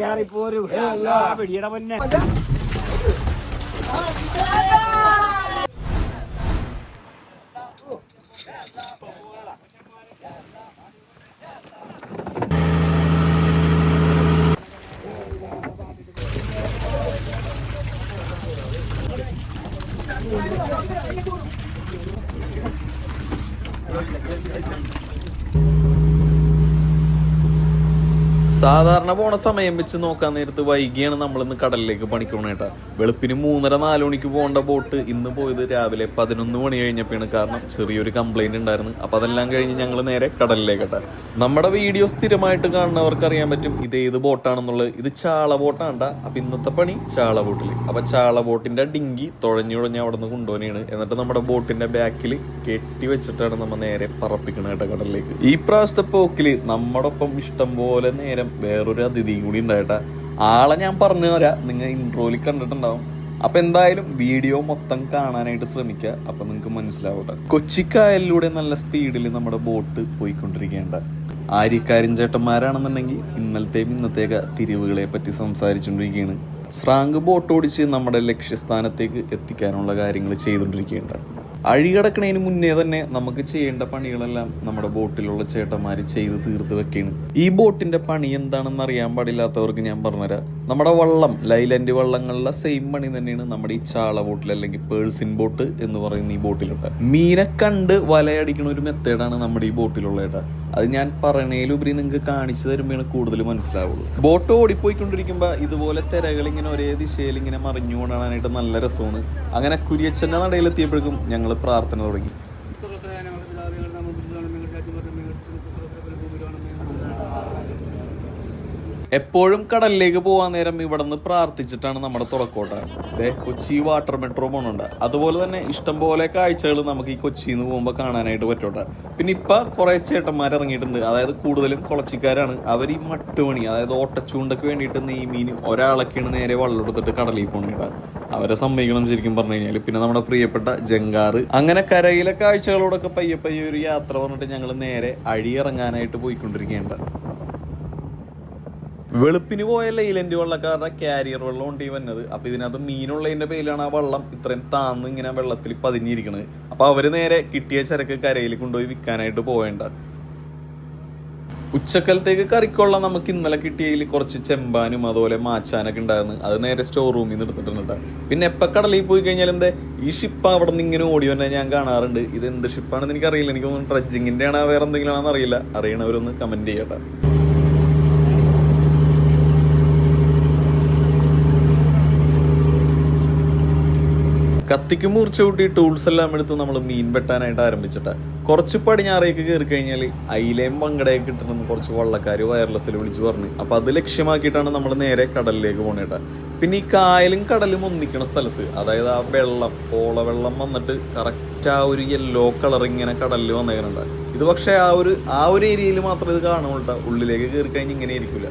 കേറിപ്പോരു പിടിയുടെ പൊന്നെ. സാധാരണ പോണ സമയം വെച്ച് നോക്കാൻ നേരത്ത് വൈകിയാണ് നമ്മൾ ഇന്ന് കടലിലേക്ക് പണിക്കണേട്ടാ വെളുപ്പിന് മൂന്നര നാല് മണിക്ക് പോകേണ്ട ബോട്ട് ഇന്ന് പോയത് രാവിലെ പതിനൊന്ന് മണി കഴിഞ്ഞപ്പോഴാണ്. കാരണം ചെറിയൊരു കംപ്ലൈന്റ് ഉണ്ടായിരുന്നു. അപ്പൊ അതെല്ലാം കഴിഞ്ഞ് ഞങ്ങൾ നേരെ കടലിലേക്കട്ടെ നമ്മുടെ വീഡിയോ സ്ഥിരമായിട്ട് കാണുന്നവർക്ക് അറിയാൻ പറ്റും ഇത് ഏത് ബോട്ടാണെന്നുള്ളത്. ഇത് ചാള ബോട്ടാണ്ട അപ്പൊ ഇന്നത്തെ പണി ചാള ബോട്ടിൽ അപ്പൊ ചാള ബോട്ടിന്റെ ഡിങ്കി തുഴഞ്ഞുഴഞ്ഞ് അവിടെ നിന്ന് കൊണ്ടുപോനെയാണ് എന്നിട്ട് നമ്മുടെ ബോട്ടിന്റെ ബാക്കിൽ കെട്ടി വെച്ചിട്ടാണ് നമ്മൾ നേരെ പറപ്പിക്കണേട്ട കടലിലേക്ക്. ഈ പ്രാവശ്യത്തെ പോക്കിൽ നമ്മുടെ ഒപ്പം ഇഷ്ടം പോലെ നേരം വേറൊരു അതിഥിയും കൂടി ഉണ്ടായിട്ട. ആളെ ഞാൻ പറഞ്ഞു തരാം. നിങ്ങൾ ഇൻട്രോയിൽ കണ്ടിട്ടുണ്ടാവും. അപ്പൊ എന്തായാലും വീഡിയോ മൊത്തം കാണാനായിട്ട് ശ്രമിക്കുക അപ്പൊ നിങ്ങൾക്ക് മനസ്സിലാവട്ടെ. കൊച്ചിക്കായലിലൂടെ നല്ല സ്പീഡിൽ നമ്മുടെ ബോട്ട് പോയിക്കൊണ്ടിരിക്കേണ്ട. ആര്യക്കാരൻ ചേട്ടന്മാരാണെന്നുണ്ടെങ്കിൽ ഇന്നലത്തെയും ഇന്നത്തെയൊക്കെ തിരിവുകളെ പറ്റി സംസാരിച്ചുകൊണ്ടിരിക്കുകയാണ് സ്രാങ്ക് ബോട്ട് ഓടിച്ച് നമ്മുടെ ലക്ഷ്യസ്ഥാനത്തേക്ക് എത്തിക്കാനുള്ള കാര്യങ്ങൾ ചെയ്തുകൊണ്ടിരിക്കുകയുണ്ട് അഴി കിടക്കണതിന് മുന്നേ തന്നെ നമുക്ക് ചെയ്യേണ്ട പണികളെല്ലാം നമ്മുടെ ബോട്ടിലുള്ള ചേട്ടന്മാർ ചെയ്ത് തീർത്ത് വെക്കുകയാണ് ഈ ബോട്ടിന്റെ പണി എന്താണെന്ന് അറിയാൻ പാടില്ലാത്തവർക്ക് ഞാൻ പറഞ്ഞുതരാം. നമ്മുടെ വള്ളം ലൈലൻഡ് വള്ളങ്ങളിലെ സെയിം പണി തന്നെയാണ് നമ്മുടെ ഈ ചാള ബോട്ടിൽ അല്ലെങ്കിൽ പേഴ്സിൻ ബോട്ട് എന്ന് പറയുന്ന ഈ ബോട്ടിലുണ്ട്. മീനെ കണ്ട് വലയടിക്കുന്ന ഒരു മെത്തേഡാണ് നമ്മുടെ ഈ ബോട്ടിലുള്ള ഏട്ടാ. അത് ഞാൻ പറയണേലുപരി നിങ്ങൾക്ക് കാണിച്ചു തരുമ്പോഴാണ് കൂടുതൽ മനസ്സിലാവുള്ളൂ. ബോട്ട് ഓടിപ്പോയിക്കൊണ്ടിരിക്കുമ്പോൾ ഇതുപോലെ തിരകൾ ഇങ്ങനെ ഒരേ ദിശയിൽ ഇങ്ങനെ മറിഞ്ഞു കൊണ്ടാനായിട്ട് നല്ല രസമാണ്. അങ്ങനെ കുരിയച്ചന്റെ നടയിലെത്തിയപ്പോഴേക്കും ഞങ്ങൾ പ്രാർത്ഥന തുടങ്ങി. എപ്പോഴും കടലിലേക്ക് പോകാൻ നേരം ഇവിടെ നിന്ന് പ്രാർത്ഥിച്ചിട്ടാണ് നമ്മുടെ തുടക്കോട്ട. ദേ കൊച്ചി വാട്ടർ മെട്രോ പോണുണ്ട്. അതുപോലെ തന്നെ ഇഷ്ടം പോലെ കാഴ്ചകൾ നമുക്ക് ഈ കൊച്ചിയിൽ നിന്ന് പോകുമ്പോൾ കാണാനായിട്ട് പറ്റോട്ടെ. പിന്നെ ഇപ്പൊ കുറെ ചേട്ടന്മാർ ഇറങ്ങിയിട്ടുണ്ട്. അതായത് കൂടുതലും കുളച്ചിക്കാരാണ്. അവർ ഈ മട്ടുമണി അതായത് ഓട്ടച്ചൂണ്ടക്ക് വേണ്ടിയിട്ട് നെയ്മീൻ ഒരാളൊക്കെയാണ് നേരെ വള്ളം എടുത്തിട്ട് കടലിൽ പോകണേട്ടാ അവരെ സമ്മതിക്കണം ശരിക്കും പറഞ്ഞു കഴിഞ്ഞാൽ പിന്നെ നമ്മുടെ പ്രിയപ്പെട്ട ജങ്കാറ്. അങ്ങനെ കരയിലെ കാഴ്ചകളോടൊക്കെ പയ്യെ പയ്യെ ഒരു യാത്ര പറഞ്ഞിട്ട് ഞങ്ങൾ നേരെ അഴിയിറങ്ങാനായിട്ട് പോയിക്കൊണ്ടിരിക്കുകയുണ്ട് വെളുപ്പിന് പോയ ഇലന്റെ വള്ളക്കാരുടെ കാരിയർ വെള്ളം ഉണ്ട് വന്നത്. അപ്പൊ ഇതിനകത്ത് മീനുള്ളതിന്റെ പേരിലാണ് ആ വെള്ളം ഇത്രയും താന്ന് ഇങ്ങനെ വെള്ളത്തിൽ പതിഞ്ഞിരിക്കുന്നത് അപ്പൊ അവർ നേരെ കിട്ടിയ ചരക്ക് കരയിൽ കൊണ്ടുപോയി വിൽക്കാനായിട്ട് പോവേണ്ട. ഉച്ചക്കലത്തേക്ക് കറിക്കുള്ള നമുക്ക് ഇന്നലെ കിട്ടിയതിൽ കുറച്ച് ചെമ്പാനും അതുപോലെ മാച്ചാനൊക്കെ ഉണ്ടായിരുന്നു. അത് നേരെ സ്റ്റോർ റൂമിൽ നിന്ന് എടുത്തിട്ടുണ്ട് പിന്നെ എപ്പോൾ കടലിൽ പോയി കഴിഞ്ഞാൽ എന്താ ഈ ഷിപ്പ് അവിടെ നിന്ന് ഇങ്ങനെ ഓടി വന്നെ ഞാൻ കാണാറുണ്ട്. ഇത് എന്ത് ഷിപ്പാണെന്ന് എനിക്കറിയില്ല. എനിക്ക് തോന്നുന്നു ട്രഡ്ജിങ്ങിന്റെ ആണോ വേറെ എന്തെങ്കിലും ആണെന്ന് അറിയില്ല. അറിയണവരൊന്ന് കമന്റ് ചെയ്യട്ടെ. കത്തിക്ക് മൂർച്ച കൂട്ടി ടൂൾസ് എല്ലാം എടുത്ത് നമ്മൾ മീൻ വെട്ടാനായിട്ട് ആരംഭിച്ചിട്ട്. കുറച്ച് പടിഞ്ഞാറേക്ക് കയറി കഴിഞ്ഞാൽ അയിലയും പങ്കടയൊക്കെ കിട്ടണമെന്ന് കുറച്ച് വള്ളക്കാർ വയർലെസ്സിൽ വിളിച്ച് പറഞ്ഞു. അപ്പോൾ അത് ലക്ഷ്യമാക്കിയിട്ടാണ് നമ്മൾ നേരെ കടലിലേക്ക് പോണേട്ടാ. പിന്നെ ഈ കായലും കടലും ഒന്നിക്കണ സ്ഥലത്ത് അതായത് ആ വെള്ളം ഓളവെള്ളം വന്നിട്ട് കറക്റ്റ് ആ ഒരു യെല്ലോ കളർ ഇങ്ങനെ കടലിൽ വന്നേക്കുന്നുണ്ട് ഇത് പക്ഷേ ആ ഒരു ആ ഒരു ഏരിയയിൽ മാത്രമേ ഇത് കാണുള്ളൂ ഉള്ളിലേക്ക് കയറി കഴിഞ്ഞ് ഇങ്ങനെ ഇരിക്കില്ല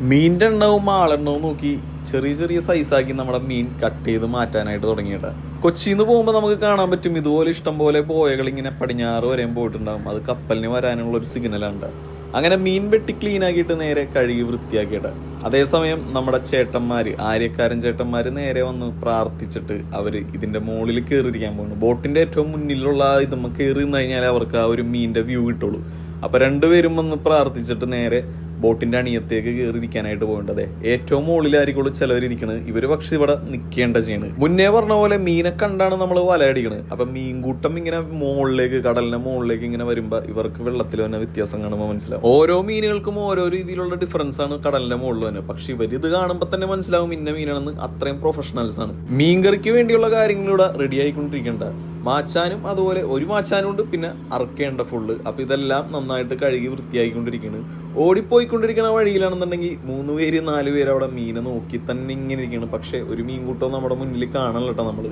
മീനിന്റെ എണ്ണവും ആളെണ്ണവും നോക്കി ചെറിയ ചെറിയ സൈസാക്കി നമ്മുടെ മീൻ കട്ട് ചെയ്ത് മാറ്റാനായിട്ട് തുടങ്ങിയിട്ട് കൊച്ചിയിൽ നിന്ന് പോകുമ്പോൾ നമുക്ക് കാണാൻ പറ്റും ഇതുപോലെ ഇഷ്ടം പോലെ പോയകൾ ഇങ്ങനെ പടിഞ്ഞാറ് വരെയും പോയിട്ടുണ്ടാകും അത് കപ്പലിന് വരാനുള്ള ഒരു സിഗ്നലാണ് അങ്ങനെ മീൻ വെട്ടി ക്ലീൻ ആക്കിയിട്ട് നേരെ കഴുകി വൃത്തിയാക്കിയിട്ട് അതേസമയം നമ്മുടെ ചേട്ടന്മാര് ആര്യക്കാരൻ ചേട്ടന്മാര് നേരെ വന്ന് പ്രാർത്ഥിച്ചിട്ട് അവർ ഇതിന്റെ മുകളിൽ കയറിയിരിക്കാൻ പോകുന്നു ബോട്ടിന്റെ ഏറ്റവും മുന്നിലുള്ള ഇതുമ്മ കയറി നിന്ന് കഴിഞ്ഞാൽ അവർക്ക് ആ ഒരു മീനിന്റെ വ്യൂ കിട്ടുള്ളൂ. അപ്പൊ രണ്ടുപേരും വന്ന് പ്രാർത്ഥിച്ചിട്ട് നേരെ ബോട്ടിന്റെ അണിയത്തേക്ക് കയറിയിരിക്കാനായിട്ട് പോകേണ്ടത്. ഏറ്റവും മുകളിലായിരിക്കുള്ളൂ ചിലവരിയ്ക്കണത് ഇവർ പക്ഷെ ഇവിടെ നിൽക്കേണ്ട ചെയ്യണ്. മുന്നേ പറഞ്ഞ പോലെ മീനെ കണ്ടാണ് നമ്മൾ വലയടിക്കണത് അപ്പൊ മീൻകൂട്ടം ഇങ്ങനെ മുകളിലേക്ക് കടലിന്റെ മുകളിലേക്ക് ഇങ്ങനെ വരുമ്പോ ഇവർക്ക് വെള്ളത്തിൽ തന്നെ വ്യത്യാസം കാണുമ്പോൾ മനസ്സിലാവും. ഓരോ മീനുകൾക്കും ഓരോ രീതിയിലുള്ള ഡിഫറൻസ് ആണ് കടലിന്റെ മുകളിൽ തന്നെ. പക്ഷെ ഇവർ ഇത് കാണുമ്പോൾ തന്നെ മനസ്സിലാവും ഇന്ന മീനാണെന്ന് അത്രയും പ്രൊഫഷണൽസ് ആണ്. മീൻകറിക്ക് വേണ്ടിയുള്ള കാര്യങ്ങളിവിടെ റെഡി ആയിക്കൊണ്ടിരിക്കേണ്ട. മാച്ചാനും അതുപോലെ ഒരു മാച്ചാനും ഉണ്ട് പിന്നെ അറക്കേണ്ട ഫുള്ള് അപ്പൊ ഇതെല്ലാം നന്നായിട്ട് കഴുകി വൃത്തിയാക്കിക്കൊണ്ടിരിക്കുകയാണ് ഓടിപ്പോയിക്കൊണ്ടിരിക്കുന്ന വഴിയിലാണെന്നുണ്ടെങ്കിൽ മൂന്ന് പേര് നാല് പേര് അവിടെ മീനെ നോക്കി തന്നെ ഇങ്ങനെ ഇരിക്കുകയാണ് പക്ഷെ ഒരു മീൻ കൂട്ടം നമ്മുടെ മുന്നിൽ കാണല്ലോ കേട്ടോ നമ്മൾ.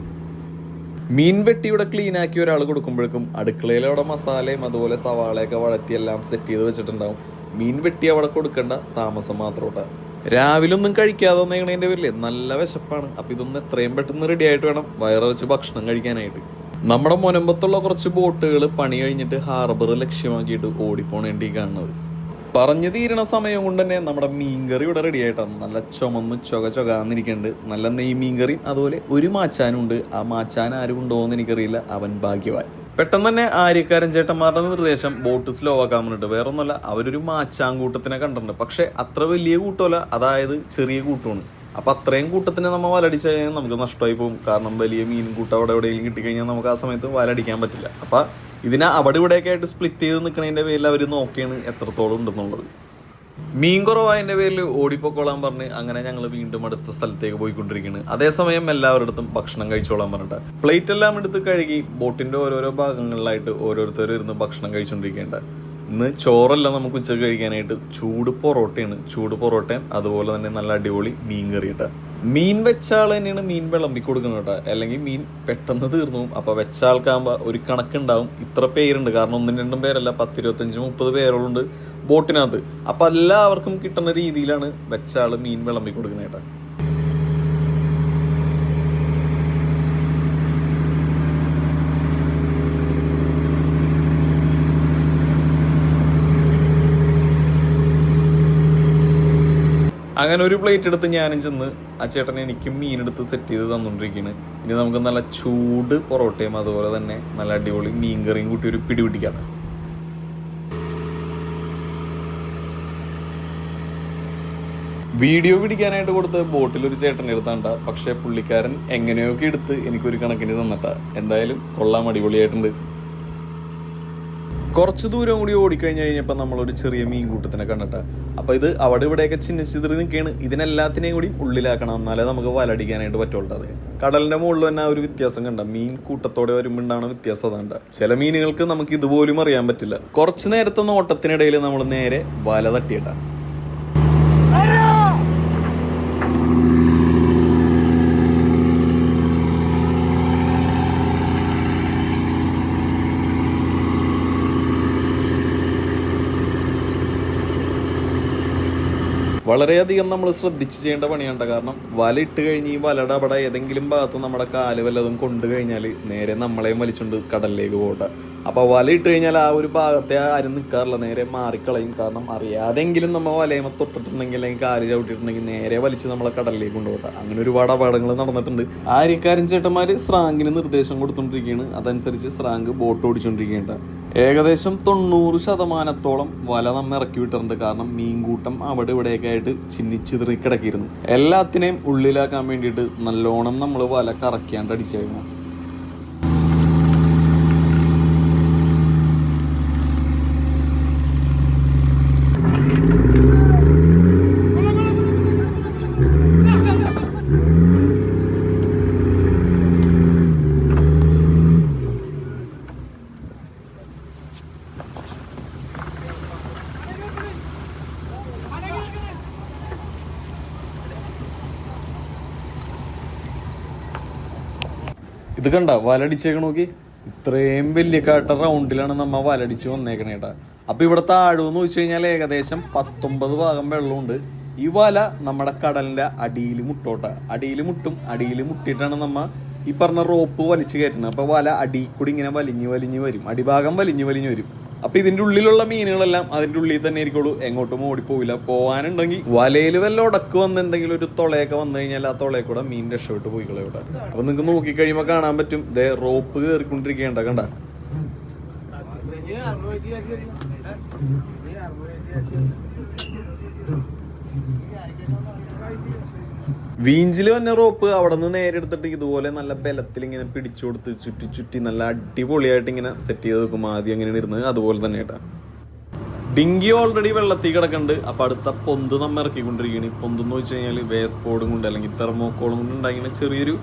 മീൻ വെട്ടി ഇവിടെ ക്ലീൻ ആക്കി ഒരാൾ കൊടുക്കുമ്പോഴേക്കും അടുക്കളയിൽ അവിടെ മസാലയും അതുപോലെ സവാളയൊക്കെ വഴറ്റി എല്ലാം സെറ്റ് ചെയ്ത് വെച്ചിട്ടുണ്ടാവും. മീൻ വെട്ടി അവിടെ കൊടുക്കേണ്ട താമസം മാത്രം രാവിലെ ഒന്നും കഴിക്കാതെ വന്നേക്കണേന്റെ പേരിൽ. നല്ല വിശപ്പാണ്. അപ്പൊ ഇതൊന്ന് എത്രയും പെട്ടെന്ന് റെഡി ആയിട്ട് വേണം വയറച്ച് ഭക്ഷണം കഴിക്കാനായിട്ട്. നമ്മുടെ മുനമ്പത്തുള്ള കുറച്ച് ബോട്ടുകൾ പണി കഴിഞ്ഞിട്ട് ഹാർബർ ലക്ഷ്യമാക്കിയിട്ട് ഓടിപ്പോണേണ്ടി കാണുന്നത്. പറഞ്ഞു തീരണ സമയം കൊണ്ട് തന്നെ നമ്മുടെ മീൻകറി ഇവിടെ റെഡി ആയിട്ടാണ് നല്ല ചുമന്ന് ചൊക ചൊകാന്നിരിക്കുന്നുണ്ട്. നല്ല നെയ് മീൻകറിയും അതുപോലെ ഒരു മാച്ചാനും ഉണ്ട് ആ മാച്ചാൻ ആരും ഉണ്ടോന്ന് എനിക്കറിയില്ല. അവൻ ഭാഗ്യവാൻ. പെട്ടെന്ന് തന്നെ ആര്യക്കാരൻ ചേട്ടന്മാരുടെ നിർദ്ദേശം ബോട്ട് സ്ലോ ആക്കാൻ വേണ്ടിട്ട് വേറെ ഒന്നുമല്ല അവരൊരു മാച്ചാങ്കൂട്ടത്തിനെ കണ്ടിട്ടുണ്ട്. പക്ഷെ അത്ര വലിയ കൂട്ടമല്ല. അതായത് ചെറിയ കൂട്ടമാണ്. അപ്പൊ അത്രയും കൂട്ടത്തിനെ നമ്മൾ വലടിച്ചു കഴിഞ്ഞാൽ നമുക്ക് നഷ്ടമായി പോകും. കാരണം വലിയ മീൻ കൂട്ടം അവിടെ എവിടെയെങ്കിലും കിട്ടിക്കഴിഞ്ഞാൽ നമുക്ക് ആ സമയത്ത് വലടിക്കാൻ പറ്റില്ല. അപ്പൊ ഇതിനെ അവിടെ ഇവിടെയൊക്കെ ആയിട്ട് സ്പ്ലിറ്റ് ചെയ്ത് നിൽക്കുന്നതിന്റെ പേരിൽ അവർ നോക്കിയാണ് എത്രത്തോളം ഉണ്ടെന്നുള്ളത്. മീൻ കുറവായതിന്റെ പേരിൽ ഓടിപ്പോക്കോളാൻ പറഞ്ഞ് അങ്ങനെ ഞങ്ങൾ വീണ്ടും അടുത്ത സ്ഥലത്തേക്ക് പോയിക്കൊണ്ടിരിക്കുകയാണ് അതേസമയം എല്ലാവരുടെ ഭക്ഷണം കഴിച്ചോളാൻ പറഞ്ഞിട്ട്. പ്ലേറ്റ് എല്ലാം എടുത്ത് കഴുകി ബോട്ടിന്റെ ഓരോരോ ഭാഗങ്ങളിലായിട്ട് ഓരോരുത്തരും ഇരുന്ന് ഭക്ഷണം കഴിച്ചുകൊണ്ടിരിക്കേണ്ട ഇന്ന് ചോറല്ല നമുക്ക് ഉച്ചയ്ക്ക് കഴിക്കാനായിട്ട്. ചൂട് പൊറോട്ടയാണ്. ചൂട് പൊറോട്ടയും അതുപോലെ തന്നെ നല്ല അടിപൊളി മീൻ കറിയിട്ട് മീൻ വെച്ച ആൾ തന്നെയാണ് മീൻ വിളമ്പി കൊടുക്കുന്നത് കേട്ടോ. അല്ലെങ്കിൽ മീൻ പെട്ടെന്ന് തീർന്നു. പോകും അപ്പൊ വെച്ച ആൾക്കാകുമ്പോൾ ഒരു കണക്കുണ്ടാവും. ഇത്ര പേരുണ്ട്. കാരണം ഒന്നും രണ്ടും പേരല്ല. പത്തിരുപത്തഞ്ച് മുപ്പത് പേരുണ്ട് ബോട്ടിനകത്ത്. അപ്പൊ എല്ലാവർക്കും കിട്ടുന്ന രീതിയിലാണ് വെച്ച ആൾ മീൻ വിളമ്പി കൊടുക്കുന്നത് കേട്ടോ. അങ്ങനെ ഒരു പ്ലേറ്റ് എടുത്ത് ഞാനും ചെന്ന് ആ ചേട്ടനെ എനിക്ക് മീനെടുത്ത് സെറ്റ് ചെയ്ത് തന്നുകൊണ്ടിരിക്കുകയാണ് ഇനി നമുക്ക് നല്ല ചൂട് പൊറോട്ടയും അതുപോലെ തന്നെ നല്ല അടിപൊളി മീൻ കറിയും കൂട്ടി ഒരു പിടി പിടിക്കാം. വീഡിയോ പിടിക്കാനായിട്ട് കൊടുത്ത ബോട്ടിൽ ഒരു ചേട്ടൻ എടുത്താണ്ട പക്ഷേ പുള്ളിക്കാരൻ എങ്ങനെയൊക്കെ എടുത്ത് എനിക്കൊരു കണക്കിന് തന്നിട്ടാ. എന്തായാലും കൊള്ളാം അടിപൊളിയായിട്ടുണ്ട്. കുറച്ച് ദൂരം കൂടി ഓടിക്കഴിഞ്ഞ് കഴിഞ്ഞപ്പോൾ നമ്മളൊരു ചെറിയ മീൻ കൂട്ടത്തിനെ കണ്ടിട്ട്. അപ്പോൾ ഇത് അവിടെ ഇവിടെയൊക്കെ ചിന്ന ചിതറി നിൽക്കുകയാണ്. ഇതിനെല്ലാത്തിനെയും കൂടി ഉള്ളിലാക്കണം എന്നാലേ നമുക്ക് വലടിക്കാനായിട്ട് പറ്റുള്ളൂ അത്. കടലിന്റെ മുകളിൽ തന്നെ ഒരു വ്യത്യാസം കണ്ട. മീൻ കൂട്ടത്തോടെ വരുമ്പോണ്ടാണ് വ്യത്യാസം അതുകൊണ്ട് ചില മീനുകൾക്ക് നമുക്ക് ഇതുപോലും അറിയാൻ പറ്റില്ല. കുറച്ച് നേരത്തെ നോട്ടത്തിനിടയിൽ നമ്മൾ നേരെ വല തട്ടിയിട്ടാ വളരെയധികം നമ്മൾ ശ്രദ്ധിച്ച് ചെയ്യേണ്ട പണിയുണ്ട് കാരണം വല ഇട്ട് കഴിഞ്ഞ് ഈ വലയുടെ അവിടെ ഏതെങ്കിലും ഭാഗത്ത് നമ്മുടെ കാൽ വല്ലതും കൊണ്ടു കഴിഞ്ഞാൽ നേരെ നമ്മളെയും വലിച്ചുകൊണ്ട് കടലിലേക്ക് പോകട്ടെ. അപ്പൊ വല ഇട്ട് കഴിഞ്ഞാൽ ആ ഒരു ഭാഗത്തെ ആരും നിൽക്കാറില്ല നേരെ മാറിക്കളയും. കാരണം അറിയാതെങ്കിലും നമ്മൾ വലയമ തൊട്ടിട്ടുണ്ടെങ്കിൽ അല്ലെങ്കിൽ കാൽ ചവിട്ടിയിട്ടുണ്ടെങ്കിൽ നേരെ വലിച്ച് നമ്മളെ കടലിലേക്ക് കൊണ്ടുപോകട്ടെ. അങ്ങനെ ഒരുപാട് അപകടങ്ങൾ നടന്നിട്ടുണ്ട്. ആര്യക്കാരൻ ചേട്ടന്മാര് സ്രാങ്കിന് നിർദ്ദേശം കൊടുത്തോണ്ടിരിക്കുകയാണ് അതനുസരിച്ച് സ്രാങ്ക് ബോട്ട് ഓടിച്ചുകൊണ്ടിരിക്കുകയുണ്ട് ഏകദേശം തൊണ്ണൂറ് ശതമാനത്തോളം വല നമ്മ ഇറക്കി വിട്ടിട്ടുണ്ട്. കാരണം മീൻകൂട്ടം അവിടെ ഇവിടെയൊക്കെ ആയിട്ട് ചിന്നിച്ചിതറി കിടക്കിയിരുന്നു. എല്ലാത്തിനെയും ഉള്ളിലാക്കാൻ വേണ്ടിയിട്ട് നല്ലോണം നമ്മൾ വല കറക്കിയാണ്ട് അടിച്ചായിരുന്നു. കണ്ട? വലടിച്ചേക്ക് നോക്കി. ഇത്രയും വലിയ കാട്ട റൗണ്ടിലാണ് നമ്മ വലടിച്ച് വന്നേക്കണേ കേട്ടാ. അപ്പൊ ഇവിടെ താഴെന്ന് വെച്ച് കഴിഞ്ഞാൽ ഏകദേശം പത്തൊമ്പത് ഭാഗം വെള്ളമുണ്ട്. ഈ വല നമ്മുടെ കടലിന്റെ അടിയിൽ മുട്ടോട്ട. അടിയിൽ മുട്ടും അടിയിൽ മുട്ടിയിട്ടാണ് നമ്മ ഈ പറഞ്ഞ റോപ്പ് വലിച്ചു കയറ്റുന്നത്. അപ്പൊ വല അടി കൂടി ഇങ്ങനെ വലിഞ്ഞു വലിഞ്ഞു വരും. അടിഭാഗം വലിഞ്ഞു വലിഞ്ഞു വരും. അപ്പൊ ഇതിന്റെ ഉള്ളിലുള്ള മീനുകളെല്ലാം അതിന്റെ ഉള്ളിൽ തന്നെ ആയിരിക്കുള്ളൂ. എങ്ങോട്ടും ഓടിപ്പോവില്ല. പോവാനുണ്ടെങ്കിൽ വലയിൽ വല്ല ഉടക്ക് വന്നിട്ടുണ്ടെങ്കിൽ ഒരു തുളയൊക്കെ വന്നു കഴിഞ്ഞാൽ ആ തുളയെ കൂടെ മീൻ രക്ഷപ്പെട്ട് പോയിക്കളെ ഇവിടെ. അപ്പൊ നിങ്ങൾക്ക് നോക്കി കഴിയുമ്പോൾ കാണാൻ പറ്റും. ദേ റോപ്പ് കയറിക്കൊണ്ടിരിക്കേണ്ട കണ്ട. വീഞ്ചിൽ വന്ന റോപ്പ് അവിടെ നിന്ന് നേരെ എടുത്തിട്ട് ഇതുപോലെ നല്ല ബലത്തിൽ ഇങ്ങനെ പിടിച്ചു കൊടുത്ത് ചുറ്റി ചുറ്റി നല്ല അടിപൊളിയായിട്ട് ഇങ്ങനെ സെറ്റ് ചെയ്ത് വെക്കും ആദ്യം എങ്ങനെയാണ് ഇരുന്നത്? അതുപോലെ തന്നെ കേട്ടാ. ഡിങ്കി ഓൾറെഡി വെള്ളത്തിൽ കിടക്കുന്നുണ്ട് അപ്പൊ അടുത്ത പൊന്ത് നമ്മൾ ഇറക്കിക്കൊണ്ടിരിക്കുകയാണ്. ഈ പൊന്ത് എന്ന് വെച്ച് കഴിഞ്ഞാൽ ബോർഡും കൊണ്ട് അല്ലെങ്കിൽ തെർമോക്കോളും കൊണ്ട് ഉണ്ടാക്കിയ ചെറിയൊരു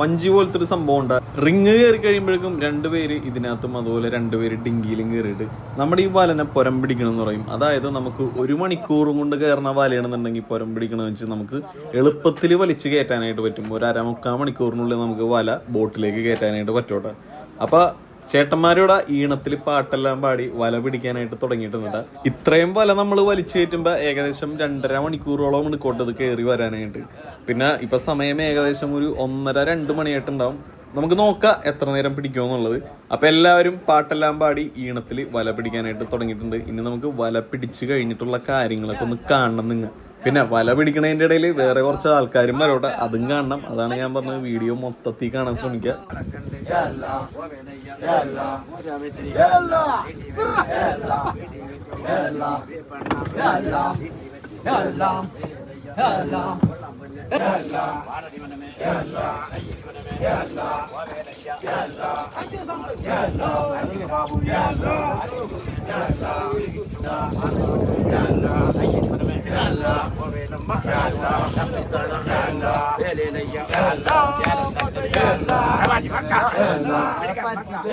വഞ്ചി പോലത്തെ ഒരു സംഭവം ഉണ്ട് റിങ് കയറി കഴിയുമ്പോഴേക്കും രണ്ടുപേര് ഇതിനകത്തും അതുപോലെ രണ്ടുപേര് ഡിങ്കിയിലും കയറിയിട്ട് നമ്മുടെ ഈ വലനെ പുരം പിടിക്കണം എന്ന് പറയും. അതായത് നമുക്ക് ഒരു മണിക്കൂറും കൊണ്ട് കയറുന്ന വലയാണെന്നുണ്ടെങ്കിൽ പുരം പിടിക്കണമെന്ന് വെച്ചാൽ നമുക്ക് എളുപ്പത്തിൽ വലിച്ച് കയറ്റാനായിട്ട് പറ്റും. ഒരു അരമുക്കാൽ മണിക്കൂറിനുള്ളിൽ നമുക്ക് വല ബോട്ടിലേക്ക് കയറ്റാനായിട്ട് പറ്റൂട്ടോ. അപ്പൊ ചേട്ടന്മാരോട് ഈണത്തിൽ പാട്ടെല്ലാം പാടി വല പിടിക്കാനായിട്ട് തുടങ്ങിയിട്ടുണ്ട്. ഇത്രയും വല നമ്മൾ വലിച്ചു കയറ്റുമ്പോൾ ഏകദേശം രണ്ടര മണിക്കൂറോളം എടുക്കോട്ടത് കയറി വരാനായിട്ട്. പിന്നെ ഇപ്പൊ സമയം ഏകദേശം ഒരു ഒന്നര രണ്ട് മണിയായിട്ടുണ്ടാവും. നമുക്ക് നോക്കാം എത്ര നേരം പിടിക്കുമെന്നുള്ളത് അപ്പൊ എല്ലാവരും പാട്ടെല്ലാം പാടി ഈണത്തിൽ വല പിടിക്കാനായിട്ട് തുടങ്ങിയിട്ടുണ്ട്. ഇനി നമുക്ക് വല പിടിച്ചു കഴിഞ്ഞിട്ടുള്ള കാര്യങ്ങളൊക്കെ ഒന്ന് കാണണം നിങ്ങൾ പിന്നെ വല പിടിക്കണതിന്റെ ഇടയിൽ വേറെ കുറച്ച് ആൾക്കാരും വരോട്ടെ. അതും കാണണം. അതാണ് ഞാൻ പറഞ്ഞത് വീഡിയോ മൊത്തത്തിൽ കാണാൻ ശ്രമിക്കുക వేలేనయ్యా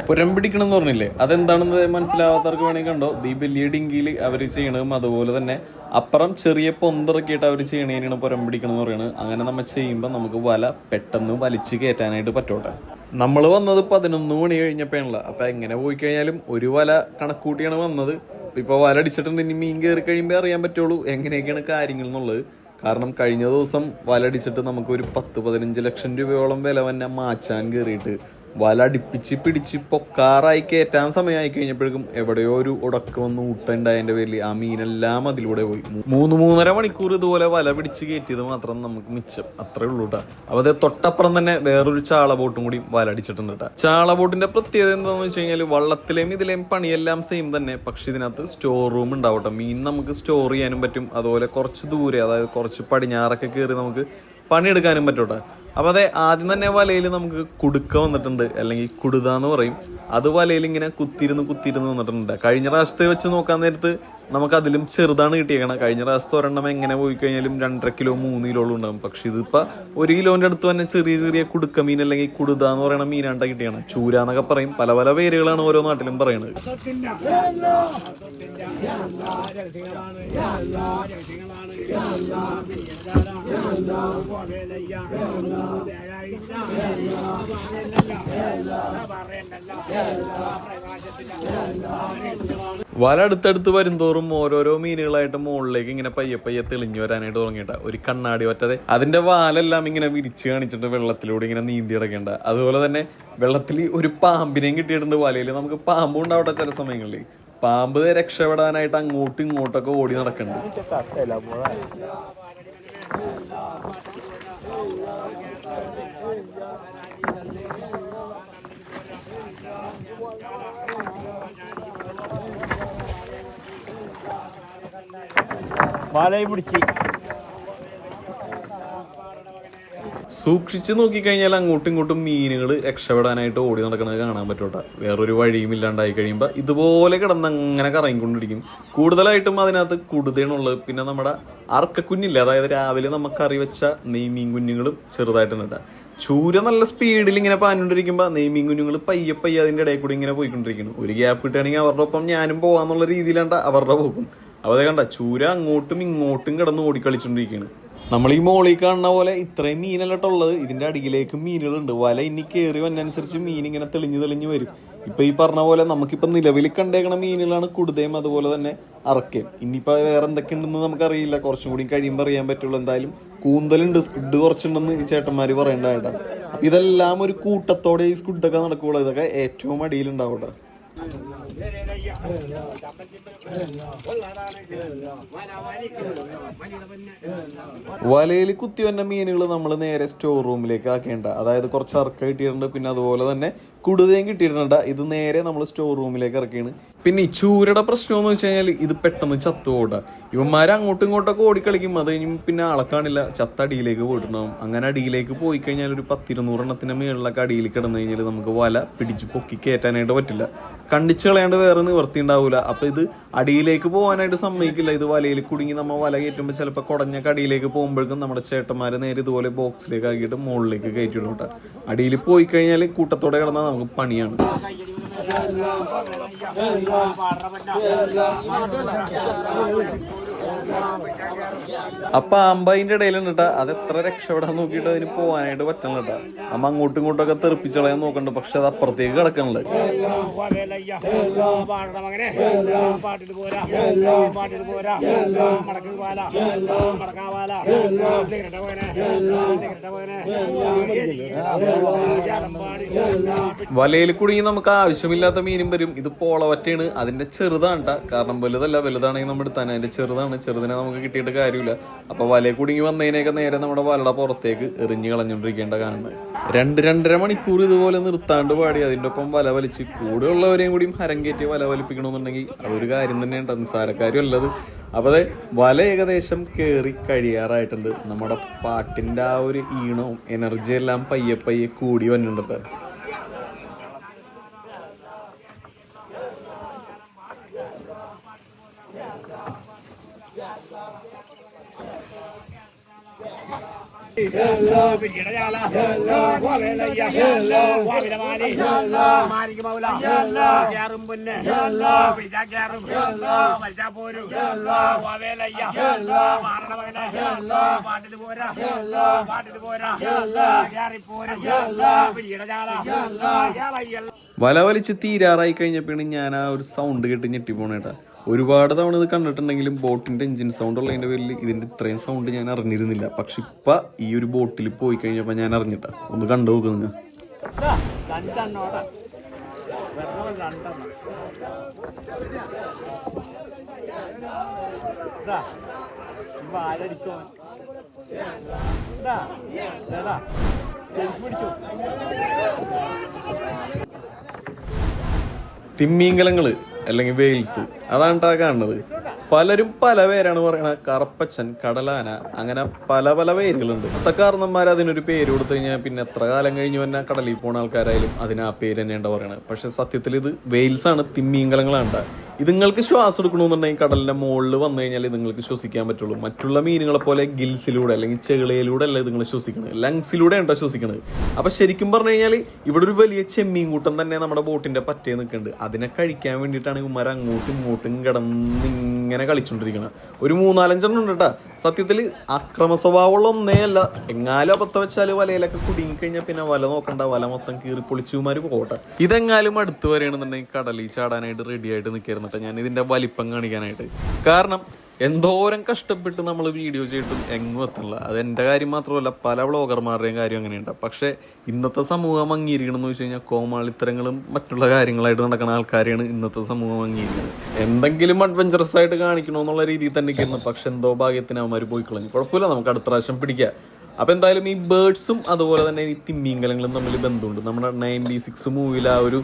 പുരം പിടിക്കണം എന്ന് പറഞ്ഞില്ലേ? അതെന്താണെന്ന് മനസ്സിലാവാത്തവർക്ക് വേണമെങ്കിൽ കണ്ടോ? ഈ വലിയ ഡിങ്കിയിൽ അവർ ചെയ്യണതും അതുപോലെ തന്നെ അപ്പുറം ചെറിയ പൊന്തിറക്കിയിട്ട് അവർ ചെയ്യണേനാണ് പുരം പിടിക്കണം എന്ന് പറയുന്നത്. അങ്ങനെ നമ്മൾ ചെയ്യുമ്പോൾ നമുക്ക് വല പെട്ടെന്ന് വലിച്ചു കയറ്റാനായിട്ട് പറ്റോട്ടെ. നമ്മൾ വന്നത് പതിനൊന്ന് മണി കഴിഞ്ഞപ്പോഴാണല്ലോ. അപ്പൊ എങ്ങനെ പോയി കഴിഞ്ഞാലും ഒരു വല കണക്കൂട്ടിയാണ് വന്നത്. ഇപ്പൊ വല അടിച്ചിട്ടുണ്ട് ഇനി മീൻ കയറി കഴിയുമ്പോൾ അറിയാൻ പറ്റുള്ളൂ എങ്ങനെയൊക്കെയാണ് കാര്യങ്ങൾ എന്നുള്ളത്. കാരണം കഴിഞ്ഞ ദിവസം വലടിച്ചിട്ട് നമുക്ക് ഒരു പത്ത് പതിനഞ്ച് ലക്ഷം രൂപയോളം വില തന്നെ മാച്ചാൻ കയറിയിട്ട് വല അടിപ്പിച്ച് പിടിച്ച് പൊക്കാറായി കയറ്റാൻ സമയമായി കഴിഞ്ഞപ്പോഴേക്കും എവിടെയോ ഒരു ഉടക്കം വന്ന് ഊട്ടുണ്ടായതിന്റെ പേരിൽ ആ മീനെല്ലാം അതിലൂടെ പോയി. മൂന്ന് മൂന്നര മണിക്കൂർ ഇതുപോലെ വല പിടിച്ച് കയറ്റിയത് മാത്രം നമുക്ക് മിച്ചം. അത്രേ ഉള്ളൂ കേട്ടോ അതേ തൊട്ടപ്പുറം തന്നെ വേറൊരു ചാള ബോട്ടും കൂടി വല അടിച്ചിട്ടുണ്ട് കേട്ടോ ചാള ബോട്ടിന്റെ പ്രത്യേകത എന്താണെന്ന് വെച്ച് കഴിഞ്ഞാൽ വള്ളത്തിലെയും ഇതിലെയും പണിയെല്ലാം സെയിം തന്നെ. പക്ഷെ ഇതിനകത്ത് സ്റ്റോർ റൂം ഉണ്ടാവട്ടെ മീൻ നമുക്ക് സ്റ്റോർ ചെയ്യാനും പറ്റും. അതുപോലെ കുറച്ച് ദൂരെ അതായത് കുറച്ച് പടിഞ്ഞാറൊക്കെ കയറി നമുക്ക് പണിയെടുക്കാനും പറ്റൂട്ടെ അപ്പൊ അതെ ആദ്യം തന്നെ വലയിൽ നമുക്ക് കുടുക്ക വന്നിട്ടുണ്ട്. അല്ലെങ്കിൽ കുടുത എന്ന് പറയും. അത് വലയിൽ ഇങ്ങനെ കുത്തിരുന്ന് കുത്തിരുന്ന് വന്നിട്ടുണ്ട്. കഴിഞ്ഞ പ്രാവശ്യത്തെ വെച്ച് നോക്കാൻ നേരത്ത് നമുക്ക് അതിലും ചെറുതാണ് കിട്ടിയേക്കണം കഴിഞ്ഞ പ്രാവശ്യത്തെ ഒരെണ്ണം എങ്ങനെ പോയി കഴിഞ്ഞാലും രണ്ടര കിലോ മൂന്ന് കിലോ ഉണ്ടാകും പക്ഷെ ഇതിപ്പോ ഒരു കിലോന്റെ അടുത്ത് തന്നെ ചെറിയ ചെറിയ കുടുക്ക മീൻ അല്ലെങ്കിൽ കുടുത എന്ന് പറയുന്ന മീനാണ്ട കിട്ടിയാണ് ചൂര എന്നൊക്കെ പറയും. പല പല പേരുകളാണ് ഓരോ നാട്ടിലും പറയുന്നത് വല അടുത്തടുത്ത് വരുംതോറും ഓരോരോ മീനുകളായിട്ട് മുകളിലേക്ക് ഇങ്ങനെ പയ്യെ പയ്യെ തെളിഞ്ഞു വരാനായിട്ട് തുടങ്ങിയിട്ട. ഒരു കണ്ണാടി പറ്റാതെ അതിന്റെ വാലെല്ലാം ഇങ്ങനെ വിരിച്ച് കാണിച്ചിട്ട് വെള്ളത്തിലൂടെ ഇങ്ങനെ നീന്തി കിടക്കേണ്ട അതുപോലെ തന്നെ വെള്ളത്തിൽ ഒരു പാമ്പിനെയും കിട്ടിയിട്ടുണ്ട് വലയിൽ. നമുക്ക് പാമ്പും ഉണ്ടാവട്ടെ ചില സമയങ്ങളിൽ. പാമ്പ് രക്ഷപ്പെടാനായിട്ട് അങ്ങോട്ടും ഇങ്ങോട്ടൊക്കെ ഓടി നടക്കുന്നുണ്ട് വലയും പിടിച്ച്. സൂക്ഷിച്ച് നോക്കിക്കഴിഞ്ഞാൽ അങ്ങോട്ടും ഇങ്ങോട്ടും മീനുകൾ രക്ഷപ്പെടാനായിട്ട് ഓടി നടക്കുന്നത് കാണാൻ പറ്റൂട്ട. വേറൊരു വഴിയും ഇല്ലാണ്ടായി കഴിയുമ്പോൾ ഇതുപോലെ കിടന്ന് അങ്ങനെ കറങ്ങിക്കൊണ്ടിരിക്കും. കൂടുതലായിട്ടും അതിനകത്ത് കുടുതയാണുള്ളത് പിന്നെ നമ്മുടെ അർക്കക്കുഞ്ഞില്ല അതായത് രാവിലെ നമുക്ക് കറി വെച്ച നെയ്മീൻ കുഞ്ഞുങ്ങളും ചെറുതായിട്ടുണ്ട്. ചൂര നല്ല സ്പീഡിൽ ഇങ്ങനെ പാഞ്ഞുകൊണ്ടിരിക്കുമ്പോൾ നെയ്മീൻ കുഞ്ഞുങ്ങൾ പയ്യെ പയ്യെ അതിന്റെ ഇടയിൽ കൂടി ഇങ്ങനെ പോയിക്കൊണ്ടിരിക്കുന്നു. ഒരു ഗ്യാപ്പ് കിട്ടുകയാണെങ്കിൽ അവരുടെ ഒപ്പം ഞാനും പോകാമെന്നുള്ള രീതിയിലാണ്ട് അവരുടെ പോകും അവരെ കണ്ട ചൂര അങ്ങോട്ടും ഇങ്ങോട്ടും കിടന്ന് ഓടിക്കളിച്ചോണ്ടിരിക്കുകയാണ് നമ്മൾ ഈ മോളിൽ കാണുന്ന പോലെ ഇത്രയും മീനല്ലട്ടുള്ളത് ഇതിന്റെ അടിയിലേക്ക് മീനുകളുണ്ട്. വല ഇനി കയറി വന്നനുസരിച്ച് മീൻ ഇങ്ങനെ തെളിഞ്ഞു തെളിഞ്ഞു വരും. ഇപ്പൊ ഈ പറഞ്ഞ പോലെ നമുക്കിപ്പോ നിലവിൽ കണ്ടേക്കണ മീനുകളാണ് കുടുതയും അതുപോലെ തന്നെ അറക്കയും ഇനിയിപ്പോ വേറെ എന്തൊക്കെ ഉണ്ടെന്ന് നമുക്കറിയില്ല. കുറച്ചും കൂടി കഴിയുമ്പോൾ അറിയാൻ പറ്റുള്ളൂ. എന്തായാലും കൂന്തലുണ്ട് സ്കുഡ് കുറച്ചുണ്ടെന്ന് ഈ ചേട്ടന്മാര് പറയണ്ടായിട്ടാ അപ്പൊ ഇതെല്ലാം ഒരു കൂട്ടത്തോടെ ഈ സ്കുഡൊക്കെ നടക്കുകയുള്ളൂ ഇതൊക്കെ ഏറ്റവും അടിയിലുണ്ടാവട്ടെ. വലയിൽ കുത്തി വന്ന മീനുകൾ നമ്മൾ നേരെ സ്റ്റോർ റൂമിലേക്ക് ആക്കേണ്ട. അതായത് കുറച്ച് അറക്ക കിട്ടിയിട്ടുണ്ട്. പിന്നെ അതുപോലെ തന്നെ കുടുതയും കിട്ടിയിട്ടുണ്ട്. ഇത് നേരെ നമ്മൾ സ്റ്റോർ റൂമിലേക്ക് ഇറക്കിയാണ്. പിന്നെ ഈ ചൂരയുടെ പ്രശ്നം എന്ന് വെച്ച് കഴിഞ്ഞാൽ ഇത് പെട്ടെന്ന് ചത്തുപോട്ടെ ഇവന്മാർ അങ്ങോട്ടും ഇങ്ങോട്ടൊക്കെ ഓടിക്കളിക്കും അത് കഴിഞ്ഞ് പിന്നെ അളക്കാണില്ല ചത്ത അടിയിലേക്ക് പോയിട്ടുണ്ടാവും അങ്ങനെ അടിയിലേക്ക് പോയി കഴിഞ്ഞാൽ ഒരു പത്തിരുന്നൂറെണ്ണത്തിന്റെ മുകളിലൊക്കെ അടിയിൽ കിടന്നു കഴിഞ്ഞാൽ നമുക്ക് വല പിടിച്ച് പൊക്കി കയറ്റാനായിട്ട് പറ്റില്ല കണ്ടിച്ച് കളയാണ്ട് വേറെ നിവർത്തി ഉണ്ടാവില്ല അപ്പോൾ ഇത് അടിയിലേക്ക് പോകാനായിട്ട് സമ്മതിക്കില്ല ഇത് വലയിൽ കുടുങ്ങി നമ്മൾ വല കയറ്റുമ്പോൾ ചിലപ്പോൾ കുടഞ്ഞ അടിയിലേക്ക് പോകുമ്പോഴേക്കും നമ്മുടെ ചേട്ടന്മാർ നേരെ ഇതുപോലെ ബോക്സിലേക്ക് ആക്കിയിട്ട് മുകളിലേക്ക് കയറ്റി കേട്ടോ അടിയിൽ പോയി കഴിഞ്ഞാൽ കൂട്ടത്തോടെ കിടന്നാൽ നമുക്ക് പണിയാണ് അപ്പൊ അമ്പതിന്റെ ഇടയിലുണ്ട് കേട്ടാ അത് എത്ര രക്ഷപ്പെടാൻ നോക്കിയിട്ട് അതിന് പോവാനായിട്ട് പറ്റണ കേട്ടാ അമ്മ അങ്ങോട്ടും ഇങ്ങോട്ടും ഒക്കെ തെറിപ്പിച്ചളയാൻ നോക്കണ്ട്. പക്ഷെ അത് അപ്പുറത്തേക്ക് കിടക്കണുണ്ട് വാലയ്യ പാടണ മകനെ. പാട്ടിട്ട് പോരാ. പാട്ടിട്ട് പോരാ. മടക്ക് പാല. മടക്കാ പാല. കിരട്ട മകനെ. കിരട്ട മകനെ. പാടി. വലയിൽ കുടുങ്ങി നമുക്ക് ആവശ്യമില്ലാത്ത മീനും വരും. ഇത് പോളവറ്റയാണ്. അതിന്റെ ചെറുതാണ്. കാരണം വലുതല്ല. വലുതാണെങ്കിൽ നമ്മൾ എടുത്താൻ അതിന്റെ ചെറുതാണ്. ചെറുതിനെ നമുക്ക് കിട്ടിയിട്ട് കാര്യമില്ല. അപ്പൊ വലയിൽ കുടുങ്ങി വന്നതിനൊക്കെ നേരെ നമ്മുടെ വലട പുറത്തേക്ക് എറിഞ്ഞു കളഞ്ഞുകൊണ്ടിരിക്കേണ്ട കാണുന്നത്. രണ്ട് രണ്ടര മണിക്കൂർ ഇതുപോലെ നിർത്താണ്ട് പാടി. അതിന്റെ ഒപ്പം വല വലിച്ച് കൂടെയുള്ളവരെയും കൂടിയും ഹരങ്കേറ്റി വല വലിപ്പിക്കണമെന്നുണ്ടെങ്കിൽ അതൊരു കാര്യം തന്നെയാണ് നിസ്സാരക്കാര്യം അല്ലത്. അപ്പോൾ അതെ വല ഏകദേശം കയറി കഴിയാറായിട്ടുണ്ട്. നമ്മുടെ പാട്ടിന്റെ ആ ഒരു ഈണവും എനർജിയെല്ലാം പയ്യെ പയ്യെ കൂടി വന്നിട്ടുണ്ട് പിടിയടയാള വാവേലയ്യ വാവിലമാലി മാരിക്ക് മൗല കേറും പൊന്ന് പിടിച്ചാ കേറും വലിച്ചാ പോരും പോരാ പോരാ തീരാറായി കഴിഞ്ഞപ്പോഴാണ് ഞാൻ ആ ഒരു സൗണ്ട് കേട്ട് ഞെട്ടിപ്പോണേട്ടാ ഒരുപാട് തവണ ഇത് കണ്ടിട്ടുണ്ടെങ്കിലും ബോട്ടിന്റെ എഞ്ചിൻ സൗണ്ട് ഉള്ളതിന്റെ പേരിൽ ഇതിന്റെ ഇത്രയും സൗണ്ട് ഞാൻ അറിഞ്ഞിരുന്നില്ല. പക്ഷെ ഇപ്പൊ ഈ ഒരു ബോട്ടിൽ പോയി കഴിഞ്ഞപ്പോൾ ഞാൻ അറിഞ്ഞിട്ടാ. ഒന്ന് കണ്ടു നോക്കുന്നു തിമ്മീങ്കലങ്ങൾ. അല്ലെങ്കിൽ വെയിൽസ്. അതാണ് കാണുന്നത്. പലരും പല പേരാണ് പറയണത് കറപ്പച്ചൻ കടലാന അങ്ങനെ പല പല പേരുകളുണ്ട്. അത്തക്കാരണന്മാർ അതിനൊരു പേര് കൊടുത്തു കഴിഞ്ഞാൽ പിന്നെ എത്ര കാലം കഴിഞ്ഞ് തന്നെ കടലിൽ പോണ ആൾക്കാരായാലും അതിന് ആ പേര് തന്നെയാണ് പറയണത്. പക്ഷെ സത്യത്തിൽ ഇത് വെയിൽസ് ആണ് തിമ്മീങ്കലങ്ങളാണ് ഇത് നിങ്ങൾക്ക് ശ്വാസം എടുക്കണമെന്നുണ്ടെങ്കിൽ കടലിന്റെ മുകളിൽ വന്നു കഴിഞ്ഞാൽ ഇത് നിങ്ങൾക്ക് ശ്വസിക്കാൻ പറ്റുള്ളൂ. മറ്റുള്ള മീനുകളെ പോലെ ഗിൽസിലൂടെ അല്ലെങ്കിൽ ചെകിളയിലൂടെ അല്ല നിങ്ങൾ ശ്വസിക്കുന്നത് ലങ്സിലൂടെ ഉണ്ടോ ശ്വസിക്കുന്നത് അപ്പൊ ശരിക്കും പറഞ്ഞു കഴിഞ്ഞാൽ ഇവിടെ ഒരു വലിയ ചെമ്മീൻ കൂട്ടം തന്നെ നമ്മുടെ ബോട്ടിന്റെ പറ്റേ നിൽക്കുന്നുണ്ട്. അതിനെ കഴിക്കാൻ വേണ്ടിയിട്ടാണ് ഇവന്മാർ അങ്ങോട്ടും ഇങ്ങോട്ടും കിടന്ന് ഇങ്ങനെ കളിച്ചുകൊണ്ടിരിക്കുന്നത് ഒരു മൂന്നാലഞ്ചെണ്ണം ഉണ്ട് കേട്ടോ സത്യത്തിൽ അക്രമ സ്വഭാവമുള്ള ഒന്നേ അല്ല. എങ്ങാലും അബദ്ധം വെച്ചാൽ വലയിലൊക്കെ കുടുങ്ങിക്കഴിഞ്ഞാൽ പിന്നെ വല നോക്കണ്ട. വല മൊത്തം കീറി പൊളിച്ചുമാർ പോകട്ടെ. ഇതെങ്ങാലും അടുത്ത് വരികയാണെന്നുണ്ടെങ്കിൽ കടലിൽ ചാടാനായിട്ട് റെഡിയായിട്ട് ആയിട്ട് നിൽക്കായിരുന്നിട്ട് ഞാൻ ഇതിന്റെ വലിപ്പം കാണിക്കാനായിട്ട്. കാരണം എന്തോരം കഷ്ടപ്പെട്ട് നമ്മൾ വീഡിയോ ചെയ്തിട്ടും എങ്ങും എത്തില്ല അത് എന്റെ കാര്യം മാത്രമല്ല പല വ്ളോഗർമാരുടെയും കാര്യം അങ്ങനെയുണ്ട്. പക്ഷേ ഇന്നത്തെ സമൂഹം അംഗീകരിക്കണം എന്ന് വെച്ച് കഴിഞ്ഞാൽ കോമാളിത്തരങ്ങളും മറ്റുള്ള കാര്യങ്ങളായിട്ട് നടക്കുന്ന ആൾക്കാരെയാണ് ഇന്നത്തെ സമൂഹം അംഗീകരിക്കുന്നത്. എന്തെങ്കിലും അഡ്വഞ്ചറസ് ആയിട്ട് കാണിക്കണമെന്നുള്ള രീതിയിൽ തന്നെ കിട്ടുന്നു പക്ഷെ എന്തോ ഭാഗ്യത്തിന് അവന്മാർ പോയി കളഞ്ഞു കുഴപ്പമില്ല നമുക്ക് അടുത്ത പ്രാവശ്യം പിടിക്കാം. അപ്പോൾ എന്തായാലും ഈ ബേർഡ്സും അതുപോലെ തന്നെ ഈ തിമ്മീങ്കലങ്ങളും തമ്മിൽ ബന്ധമുണ്ട്. നമ്മുടെ നയന്റി സിക്സ് മൂവിയിൽ ആ ഒരു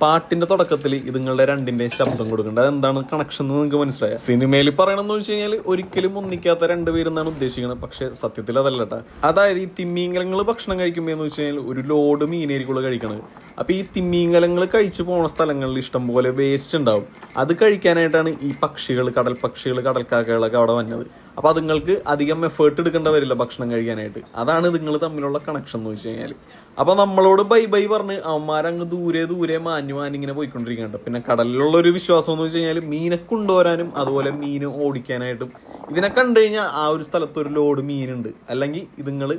പാട്ടിന്റെ തുടക്കത്തിൽ ഇതുങ്ങളുടെ രണ്ടിന്റെയും ശബ്ദം കൊടുക്കേണ്ടത് അതെന്താണ് കണക്ഷൻ എന്ന് നിങ്ങൾക്ക് മനസ്സിലായ? സിനിമയിൽ പറയണമെന്ന് വെച്ച് കഴിഞ്ഞാൽ ഒരിക്കലും ഒന്നിക്കാത്ത രണ്ടുപേരെന്നാണ് ഉദ്ദേശിക്കുന്നത്. പക്ഷെ സത്യത്തിൽ അതല്ല അതായത് ഈ തിമ്മീങ്കലങ്ങൾ ഭക്ഷണം കഴിക്കുമ്പോൾ എന്ന് വെച്ച് കഴിഞ്ഞാൽ ഒരു ലോഡ് മീനേരിക്കുള്ള കഴിക്കണത്. അപ്പൊ ഈ തിമ്മീങ്കലങ്ങൾ കഴിച്ചു പോണ സ്ഥലങ്ങളിൽ ഇഷ്ടംപോലെ വേസ്റ്റ് ഉണ്ടാവും. അത് കഴിക്കാനായിട്ടാണ് ഈ പക്ഷികൾ കടൽ പക്ഷികൾ കടൽക്കാക്കകളൊക്കെ അവിടെ വന്നത്. അപ്പൊ അതുങ്ങൾക്ക് അധികം എഫേർട്ട് എടുക്കേണ്ട വരില്ല ഭക്ഷണം കഴിക്കാനായിട്ട്. അതാണ് നിങ്ങൾ തമ്മിലുള്ള കണക്ഷൻ എന്ന് വെച്ച് കഴിഞ്ഞാൽ അപ്പൊ നമ്മളോട് ബൈ ബൈ പറഞ്ഞ് അവന്മാരങ്ങ് ദൂരെ ദൂരെ മാഞ്ഞു മാനിങ്ങനെ പോയിക്കൊണ്ടിരിക്കുന്നുണ്ട്. പിന്നെ കടലിലുള്ള ഒരു വിശ്വാസം എന്ന് വെച്ച് കഴിഞ്ഞാൽ മീനെ കൊണ്ടുവരാനും അതുപോലെ മീൻ ഓടിക്കാനായിട്ടും ഇതിനെ കണ്ടു കഴിഞ്ഞാൽ ആ ഒരു സ്ഥലത്ത് ഒരു ലോഡ് മീനുണ്ട്. അല്ലെങ്കിൽ ഇതുങ്ങൾ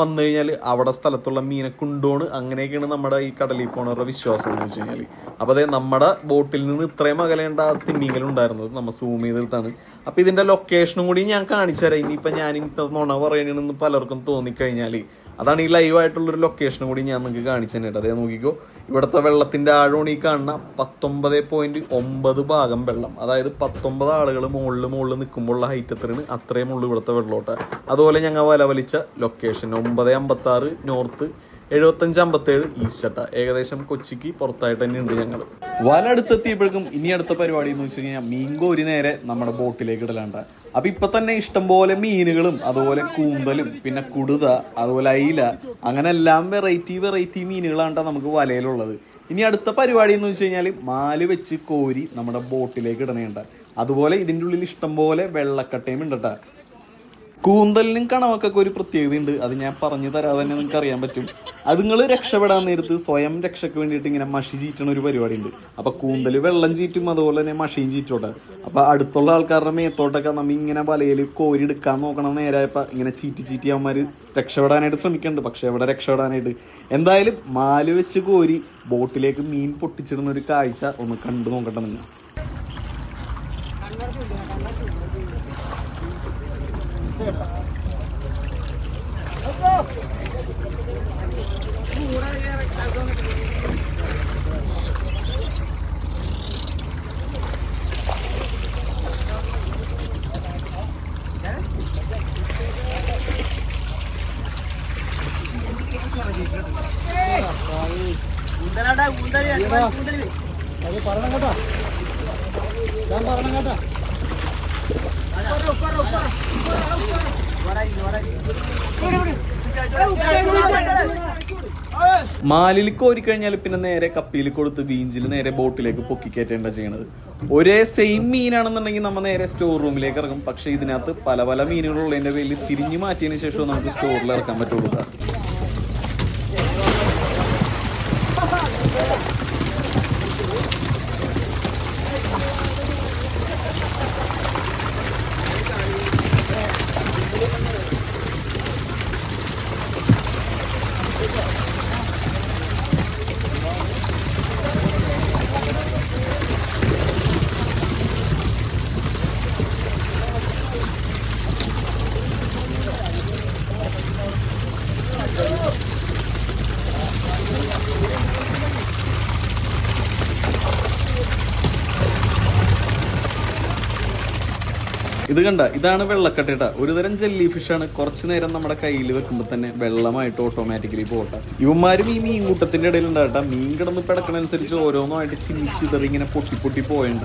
വന്നു കഴിഞ്ഞാൽ അവിടെ സ്ഥലത്തുള്ള മീനെ കൊണ്ടുപോണ് അങ്ങനെയൊക്കെയാണ് നമ്മുടെ ഈ കടലിൽ പോണവരുടെ വിശ്വാസം എന്ന് വെച്ച് കഴിഞ്ഞാൽ അപ്പോൾ അതെ നമ്മുടെ ബോട്ടിൽ നിന്ന് ഇത്രയും അകലേണ്ട ആ തിമ്മിങ്കൽ ഉണ്ടായിരുന്നത്. നമ്മൾ സൂം ചെയ്തിട്ടാണ്. അപ്പോൾ ഇതിന്റെ ലൊക്കേഷനും കൂടി ഞാൻ കാണിച്ചു തരാം. ഇനിയിപ്പോൾ ഞാൻ ഇപ്പൊ നുണ പറയണെന്ന് പലർക്കും തോന്നിക്കഴിഞ്ഞാൽ അതാണ് ഈ ലൈവ് ആയിട്ടുള്ള ഒരു ലൊക്കേഷനും കൂടി ഞാൻ നിങ്ങൾക്ക് കാണിച്ചു തന്നെയിട്ട് അതേ നോക്കിക്കോ ഇവിടുത്തെ വെള്ളത്തിന്റെ ആഴമാണ് ഈ കാണുന്ന പത്തൊമ്പത് പോയിന്റ് ഒമ്പത് ഭാഗം വെള്ളം. അതായത് പത്തൊമ്പത് ആളുകൾ മുകളിൽ മുകളിൽ നിൽക്കുമ്പോഴുള്ള ഹൈറ്റ് എത്രയാണ്? അത്രയും ഉള്ളു ഇവിടുത്തെ വെള്ളോട്ട്. അതുപോലെ ഞങ്ങൾ വല വലിച്ച ലൊക്കേഷൻ ഒമ്പത് അമ്പത്താറ് നോർത്ത് എഴുപത്തഞ്ച് അമ്പത്തേഴ് ഈസ്റ്റട്ട. ഏകദേശം കൊച്ചിക്ക് പുറത്തായിട്ട് തന്നെ ഉണ്ട് ഞങ്ങൾ വല അടുത്തെത്തിയപ്പോഴേക്കും ഇനി അടുത്ത പരിപാടി എന്ന് വെച്ച് കഴിഞ്ഞാൽ മീൻകോരി നേരെ നമ്മുടെ ബോട്ടിലേക്ക് ഇടലാണ്ട. അപ്പൊ ഇപ്പൊ തന്നെ ഇഷ്ടംപോലെ മീനുകളും അതുപോലെ കൂന്തലും പിന്നെ കുടുത അതുപോലെ അയില അങ്ങനെ എല്ലാം വെറൈറ്റി വെറൈറ്റി മീനുകളാണ് നമുക്ക് വലയിലുള്ളത്. ഇനി അടുത്ത പരിപാടി എന്ന് വെച്ച് കഴിഞ്ഞാൽ മാൽ വെച്ച് കോരി നമ്മുടെ ബോട്ടിലേക്ക് ഇടണേണ്ട. അതുപോലെ ഇതിന്റെ ഉള്ളിൽ ഇഷ്ടംപോലെ വെള്ളക്കട്ടയും ഉണ്ട് ട്ടാ. കൂന്തലിനും കണവക്കൊക്കെ ഒരു പ്രത്യേകതയുണ്ട്. അത് ഞാൻ പറഞ്ഞു തരാതെ തന്നെ നിങ്ങൾക്ക് അറിയാൻ പറ്റും. അത് നിങ്ങൾ രക്ഷപ്പെടാൻ നേരത്ത് സ്വയം രക്ഷയ്ക്ക് വേണ്ടിയിട്ട് ഇങ്ങനെ മഷി ചീറ്റണ ഒരു പരിപാടി ഉണ്ട് അപ്പൊ കൂന്തൽ വെള്ളം ചീറ്റും അതുപോലെ തന്നെ മഷിയും ചീറ്റോട്ടെ. അപ്പൊ അടുത്തുള്ള ആൾക്കാരുടെ മേത്തോട്ടൊക്കെ നമ്മ ഇങ്ങനെ വലയിൽ കോരി എടുക്കാൻ നോക്കണം നേരായപ്പോ ഇങ്ങനെ ചീറ്റി ചീറ്റി അവന്മാര് രക്ഷപ്പെടാനായിട്ട് ശ്രമിക്കുന്നുണ്ട് പക്ഷെ എവിടെ രക്ഷപ്പെടാനായിട്ട് എന്തായാലും മാൽ വെച്ച് കോരി ബോട്ടിലേക്ക് മീൻ പൊട്ടിച്ചിടുന്ന ഒരു കാഴ്ച ഒന്ന് കണ്ടു നോക്കട്ടെ നിങ്ങൾ. അത് പറയണം കേട്ടോ ഞാൻ പറയണം കേട്ടോ മാലിൽ കോരിക്കഴിഞ്ഞാൽ പിന്നെ നേരെ കപ്പിയിൽ കൊടുത്ത് ബീഞ്ചിൽ നേരെ ബോട്ടിലേക്ക് പൊക്കി കയറ്റേണ്ട ചെയ്യണത്. ഒരേ സെയിം മീനാണെന്നുണ്ടെങ്കിൽ നമ്മൾ നേരെ സ്റ്റോർ റൂമിലേക്ക് ഇറങ്ങും. പക്ഷെ ഇതിനകത്ത് പല പല മീനുകളുള്ളതിന്റെ പേരിൽ തിരിഞ്ഞു മാറ്റിയതിന് ശേഷം നമുക്ക് സ്റ്റോറിൽ ഇറക്കാൻ പറ്റുള്ളൂ. ഇത് കണ്ട ഇതാണ് വെള്ളക്കട്ടേട്ട ഒരുതരം ജെല്ലി ഫിഷാണ് കുറച്ചു നേരം നമ്മുടെ കയ്യിൽ വെക്കുമ്പോൾ തന്നെ വെള്ളമായിട്ട് ഓട്ടോമാറ്റിക്കലി പോട്ടെ ഇവന്മാരും ഈ മീൻ കൂട്ടത്തിന്റെ ഇടയിൽ ഉണ്ടാകട്ടെ മീൻ കിടന്ന് പിടക്കണനുസരിച്ച് ഓരോന്നുമായിട്ട് ചിന്നിച്ചിതറി ഇങ്ങനെ പൊട്ടി പൊട്ടി പോയണ്ട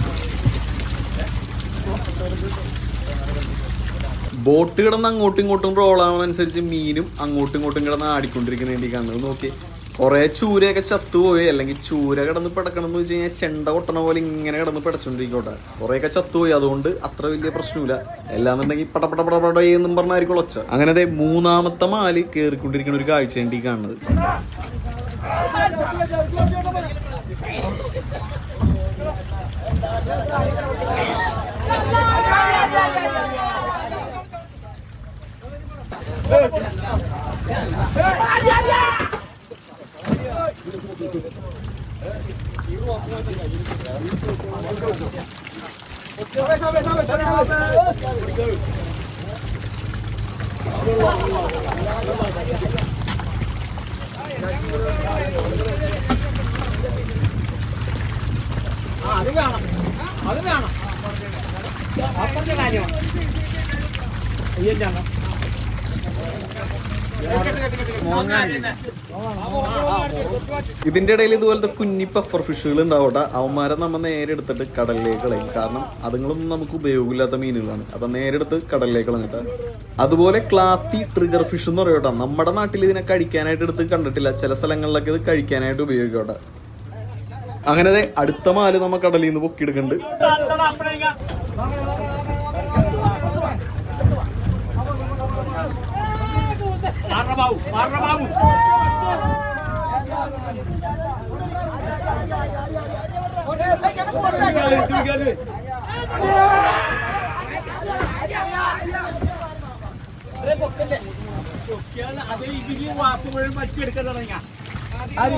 ബോട്ട് കിടന്ന് അങ്ങോട്ടും ഇങ്ങോട്ടും റോളാവുന്നതനുസരിച്ച് മീനും അങ്ങോട്ടും ഇങ്ങോട്ടും കിടന്ന് ആടിക്കൊണ്ടിരിക്കുന്ന വേണ്ടി കാണുന്നത്. നോക്കി. കുറേ ചൂരയൊക്കെ ചത്തുപോയി. അല്ലെങ്കിൽ ചൂര കിടന്ന് പിടക്കണം എന്ന് വെച്ച് കഴിഞ്ഞാൽ ചെണ്ട കൊട്ടണ പോലെ ഇങ്ങനെ കിടന്ന് പിടച്ചോണ്ടിരിക്കോട്ടെ. കുറേയൊക്കെ ചത്തുപോയി. അതുകൊണ്ട് അത്ര വലിയ പ്രശ്നമില്ല എല്ലാന്നുണ്ടെങ്കിൽ പടപട പടപട എന്നും പറഞ്ഞായിരിക്കും ഒച്ച. അങ്ങനെ അതെ മൂന്നാമത്തെ മാൽ കയറിക്കൊണ്ടിരിക്കുന്ന ഒരു കാഴ്ച വേണ്ടി കാണുന്നത്. അത് വേണം. അത് വേണം. അപ്പത്തെ കാര്യമാണ് അയ്യല്ലാണ് ഇതിന്റെ ഇടയിൽ ഇതുപോലത്തെ കുഞ്ഞി പെപ്പർ ഫിഷുകൾ ഉണ്ടാവട്ടെ അവന്മാരെ നമ്മൾ നേരെ എടുത്തിട്ട് കടലിലേക്ക് കളയും. കാരണം അതുങ്ങളൊന്നും നമുക്ക് ഉപയോഗമില്ലാത്ത മീനുകളാണ്. അപ്പൊ നേരെ എടുത്ത് കടലിലേക്ക് കളഞ്ഞിട്ട്. അതുപോലെ ക്ലാത്തി ട്രിഗർ ഫിഷ് എന്ന് പറയട്ടെ നമ്മുടെ നാട്ടിൽ ഇതിനെ കഴിക്കാനായിട്ട് എടുത്ത് കണ്ടിട്ടില്ല. ചില സ്ഥലങ്ങളിലൊക്കെ ഇത് കഴിക്കാനായിട്ട് ഉപയോഗിക്കട്ടെ അങ്ങനെ അടുത്ത മാൽ നമ്മ കടലിൽ നിന്ന് പൊക്കിയെടുക്കുന്നുണ്ട് పార్ర బాబు పార్ర బాబు അതെ ഇതിന് വാക്ക് മുഴുവൻ മറ്റെടുക്കണം ഞാൻ അതെ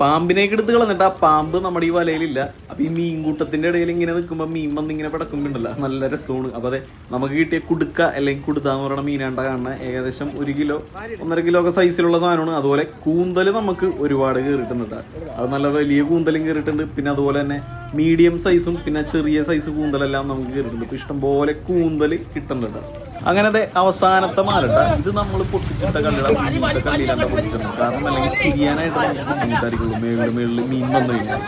പാമ്പിനേക്ക് എടുത്ത് കളഞ്ഞിട്ട് ആ പാമ്പ് നമ്മുടെ ഈ വലയിലില്ല. അപ്പൊ ഈ മീൻകൂട്ടത്തിന്റെ ഇടയിൽ ഇങ്ങനെ നിൽക്കുമ്പോ മീൻ വന്ന് ഇങ്ങനെ പടക്കുമ്പോണ്ടല്ലോ നല്ല രസമാണ്. അപ്പൊ അതെ നമുക്ക് കിട്ടിയ കുടുക്ക അല്ലെങ്കിൽ കുടുത്ത എന്ന് പറയുന്ന മീനാണ്ട കാണുന്ന ഏകദേശം ഒരു കിലോ ഒന്നര കിലോ ഒക്കെ സൈസിലുള്ള സാധനമാണ്. അതുപോലെ കൂന്തൽ നമുക്ക് ഒരുപാട് കയറിയിട്ടുണ്ട് അത് നല്ല വലിയ കൂന്തലും കയറിയിട്ടുണ്ട്. പിന്നെ അതുപോലെ തന്നെ മീഡിയം സൈസും പിന്നെ ചെറിയ സൈസ് കൂന്തലെല്ലാം നമുക്ക് കയറിയിട്ടുണ്ട്. ഇപ്പൊ ഇഷ്ടംപോലെ കൂന്തൽ കിട്ടുന്നുണ്ട് അങ്ങനെ ദേ അവസാനത്തെ മാലട്ട ഇത് നമ്മൾ പൊട്ടിച്ചിട്ട കല്ലിട മൂന്നത്തെ കല്ലിലാണ് പൊട്ടിച്ചിട്ടുണ്ട്. കാരണം അല്ലെങ്കിൽ തിരിയാനായിട്ട് നമുക്ക് ബുദ്ധിമുട്ടായിരിക്കുള്ളൂ. മേളിൽ മേളിൽ മീൻ വന്നു കഴിഞ്ഞാൽ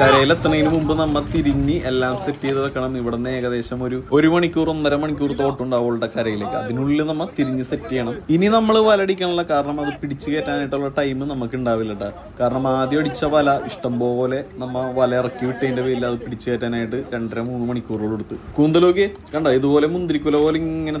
കരയിലെത്തുന്നതിന് മുമ്പ് നമ്മൾ തിരിഞ്ഞ് എല്ലാം സെറ്റ് ചെയ്ത് വെക്കണം. ഇവിടെ നിന്ന് ഏകദേശം ഒരു ഒരു മണിക്കൂർ ഒന്നര മണിക്കൂർ തോട്ടുണ്ടാവുള്ള കരയിലേക്ക്. അതിനുള്ളിൽ നമ്മൾ തിരിഞ്ഞ് സെറ്റ് ചെയ്യണം. ഇനി നമ്മൾ വലടിക്കാനുള്ള കാരണം അത് പിടിച്ചു കയറ്റാനായിട്ടുള്ള ടൈം നമുക്ക് ഉണ്ടാവില്ല കേട്ടോ കാരണം ആദ്യം അടിച്ച വല ഇഷ്ടംപോലെ നമ്മ വല ഇറക്കി വിട്ടതിന്റെ പേരിൽ അത് പിടിച്ചു കയറ്റാനായിട്ട് രണ്ടര മൂന്ന് മണിക്കൂറോളം എടുത്ത്. കൂന്തലോക്കെ കണ്ടോ? ഇതുപോലെ മുന്തിരിക്കുല പോലെ ഇങ്ങനെ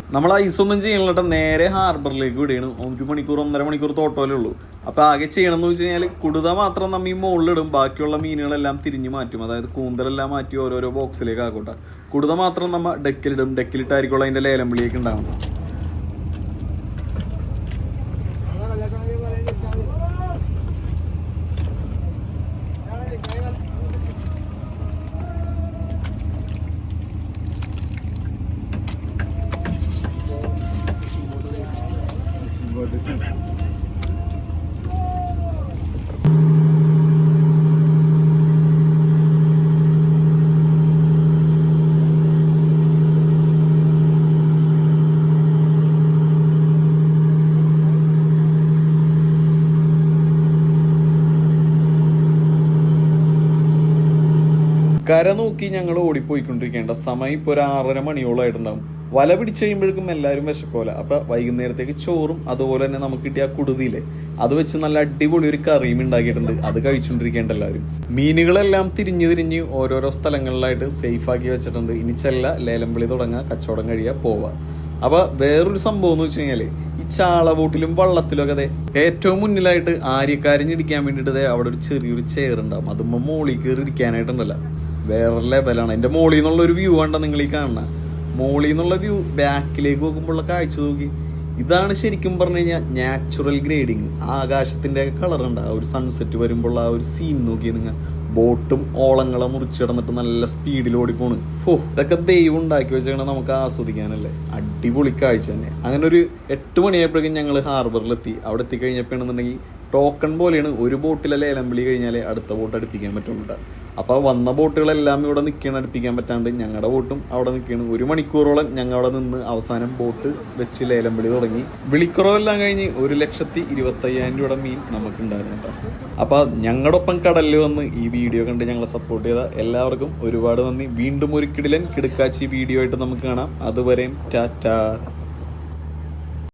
നമ്മൾ ഐസൊന്നും ചെയ്യണില്ലട്ടെ. നേരെ ഹാർബറിലേക്ക് വിടുകയാണ് ഒരു മണിക്കൂർ ഒന്നര മണിക്കൂർ തോട്ടോലേ ഉള്ളൂ. അപ്പൊ ആകെ ചെയ്യണമെന്ന് വെച്ച് കഴിഞ്ഞാൽ കുടുത മാത്രം നമ്മൾ ഈ മുകളിലിടും ബാക്കിയുള്ള മീനുകളെല്ലാം തിരിഞ്ഞ് മാറ്റും. അതായത് കൂന്തലെല്ലാം മാറ്റി ഓരോരോ ബോക്സിലേക്ക് ആക്കോട്ടെ കുടുത മാത്രം നമ്മൾ ഡെക്കിലിടും. ഡെക്കിലിട്ടായിരിക്കും അതിന്റെ ലേലം വിളിയൊക്കെ കര നോക്കി ഞങ്ങൾ ഓടിപ്പോയിക്കൊണ്ടിരിക്കേണ്ട സമയം ഇപ്പോൾ ഒരു ആറര മണിയോളമായിട്ടുണ്ടാവും വല പിടിച്ച് കഴിയുമ്പോഴേക്കും എല്ലാവരും വിശക്കോല അപ്പൊ വൈകുന്നേരത്തേക്ക് ചോറും അതുപോലെ തന്നെ നമുക്ക് കിട്ടിയ കുടുതിയില്ലേ? അത് വെച്ച് നല്ല അടിപൊളി ഒരു കറിയും ഉണ്ടാക്കിയിട്ടുണ്ട്. അത് കഴിച്ചുകൊണ്ടിരിക്കേണ്ട എല്ലാവരും. മീനുകളെല്ലാം തിരിഞ്ഞു തിരിഞ്ഞ് ഓരോരോ സ്ഥലങ്ങളിലായിട്ട് സേഫ് ആക്കി വെച്ചിട്ടുണ്ട്. ഇനി ചെല്ല ലേലംവിളി തുടങ്ങുക കച്ചവടം കഴിയുക പോവാ. അപ്പൊ വേറൊരു സംഭവം എന്ന് വെച്ച് കഴിഞ്ഞാൽ ഈ ചാളബോട്ടിലും വള്ളത്തിലും ഒക്കെ അതെ ഏറ്റവും മുന്നിലായിട്ട് ആര്യക്കാരഞ്ഞിടിക്കാൻ വേണ്ടിയിട്ട് അവിടെ ഒരു ചെറിയൊരു ചെയർ ഉണ്ടാവും. അതുമ്പോ മോളിൽ കയറി ഇരിക്കാനായിട്ടുണ്ടല്ലോ. വേറെ ലെവലാണ് എന്റെ മോളിൽ നിന്നുള്ള ഒരു വ്യൂ ആണ് നിങ്ങൾ ഈ കാണുന്ന? മോളിൽ നിന്നുള്ള വ്യൂ ബാക്കിലേക്ക് നോക്കുമ്പോഴുള്ള കാഴ്ച നോക്കി. ഇതാണ് ശരിക്കും പറഞ്ഞു കഴിഞ്ഞാൽ നാച്ചുറൽ ഗ്രേഡിങ് ആകാശത്തിന്റെ കളർ ഉണ്ട്. ആ ഒരു സൺസെറ്റ് വരുമ്പോൾ ആ ഒരു സീൻ നോക്കി നിങ്ങൾ. ബോട്ടും ഓളങ്ങളെ മുറിച്ചിടന്നിട്ട് നല്ല സ്പീഡിൽ ഓടിപ്പോണ്. ഓ ഇതൊക്കെ ദൈവം ഉണ്ടാക്കി വെച്ചാൽ നമുക്ക് ആസ്വദിക്കാനല്ലേ. അടിപൊളി കാഴ്ച തന്നെ. അങ്ങനെ ഒരു എട്ട് മണിയായപ്പോഴേക്കും ഞങ്ങൾ ഹാർബറിലെത്തി. അവിടെ എത്തിക്കഴിഞ്ഞപ്പോഴെന്നുണ്ടെങ്കിൽ ടോക്കൺ പോലെയാണ് ഒരു ബോട്ടിലെ ലേലം വിളി കഴിഞ്ഞാലേ അടുത്ത ബോട്ട് അടുപ്പിക്കാൻ പറ്റുള്ളൂ ട്ടോ. അപ്പൊ വന്ന ബോട്ടുകളെല്ലാം ഇവിടെ നിൽക്കണം അടുപ്പിക്കാൻ പറ്റാണ്ട് ഞങ്ങളുടെ ബോട്ടും അവിടെ നിൽക്കണം ഒരു മണിക്കൂറോളം ഞങ്ങൾ അവിടെ നിന്ന് അവസാനം ബോട്ട് വെച്ച് ലേലം വിളി തുടങ്ങി. വിളിക്കുറവെല്ലാം കഴിഞ്ഞ് ഒരു ലക്ഷത്തി ഇരുപത്തയ്യായിരം രൂപയുടെ മീൻ നമുക്ക് ഉണ്ടായിരുന്നു കേട്ടോ അപ്പൊ ഞങ്ങളുടെ കടലിൽ വന്ന് ഈ വീഡിയോ കണ്ട് ഞങ്ങളെ സപ്പോർട്ട് ചെയ്ത എല്ലാവർക്കും ഒരുപാട് നന്ദി. വീണ്ടും ഒരു കിടിലൻ കിടുക്കാച്ചി വീഡിയോ ആയിട്ട് നമുക്ക് കാണാം. അതുവരെയും ടാറ്റാ.